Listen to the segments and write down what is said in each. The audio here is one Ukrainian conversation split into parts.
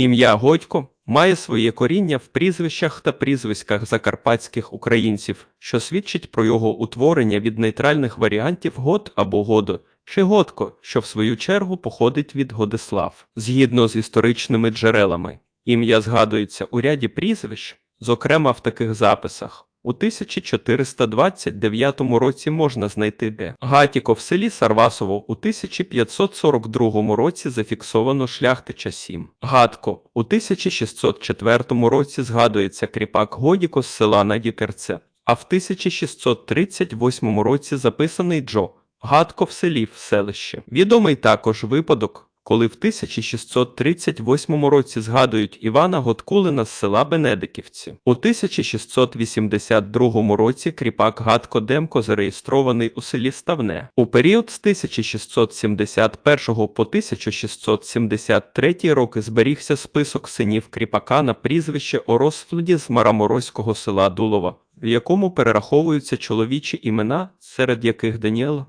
Ім'я Годько має своє коріння в прізвищах та прізвиськах закарпатських українців, що свідчить про його утворення від нейтральних варіантів год або годо, чи годко, що в свою чергу походить від Годислав. Згідно з історичними джерелами, ім'я згадується у ряді прізвищ, зокрема в таких записах. У 1429 році можна знайти де Гатіко в селі Сарвасово у 1542 році зафіксовано шляхтича 7. Гатко у 1604 році згадується кріпак Годіко з села Надікерце, а в 1638 році записаний Джо Гатко в селі в селище. Відомий також випадок, коли в 1638 році згадують Івана Готкулина з села Бенедиківці. У 1682 році кріпак Гатко Демко зареєстрований у селі Ставне. У період з 1671 по 1673 роки зберігся список синів кріпака на прізвище Оросфлді з Мараморозького села Дулова, в якому перераховуються чоловічі імена, серед яких Даніел,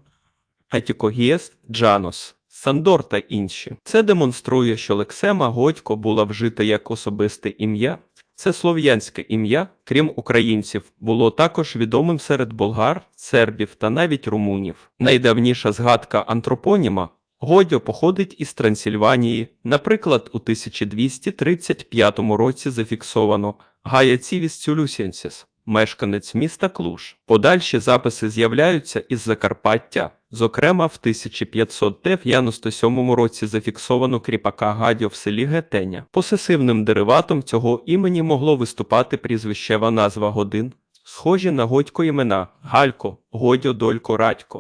Атікогієст, Джанос. Сандор та інші. Це демонструє, що лексема Годько була вжита як особисте ім'я. Це слов'янське ім'я, крім українців, було також відомим серед болгар, сербів та навіть румунів. Найдавніша згадка антропоніма Годьо походить із Трансильванії. Наприклад, у 1235 році зафіксовано Гая Цівіс Цюлюсінсіс, мешканець міста Клуш. Подальші записи з'являються із Закарпаття. Зокрема, в 1597 році зафіксовано кріпака Гадьо в селі Гетеня. Посесивним дериватом цього імені могло виступати прізвищева назва Годин, схожі на Годько імена Галько, Годьо, Долько, Радько.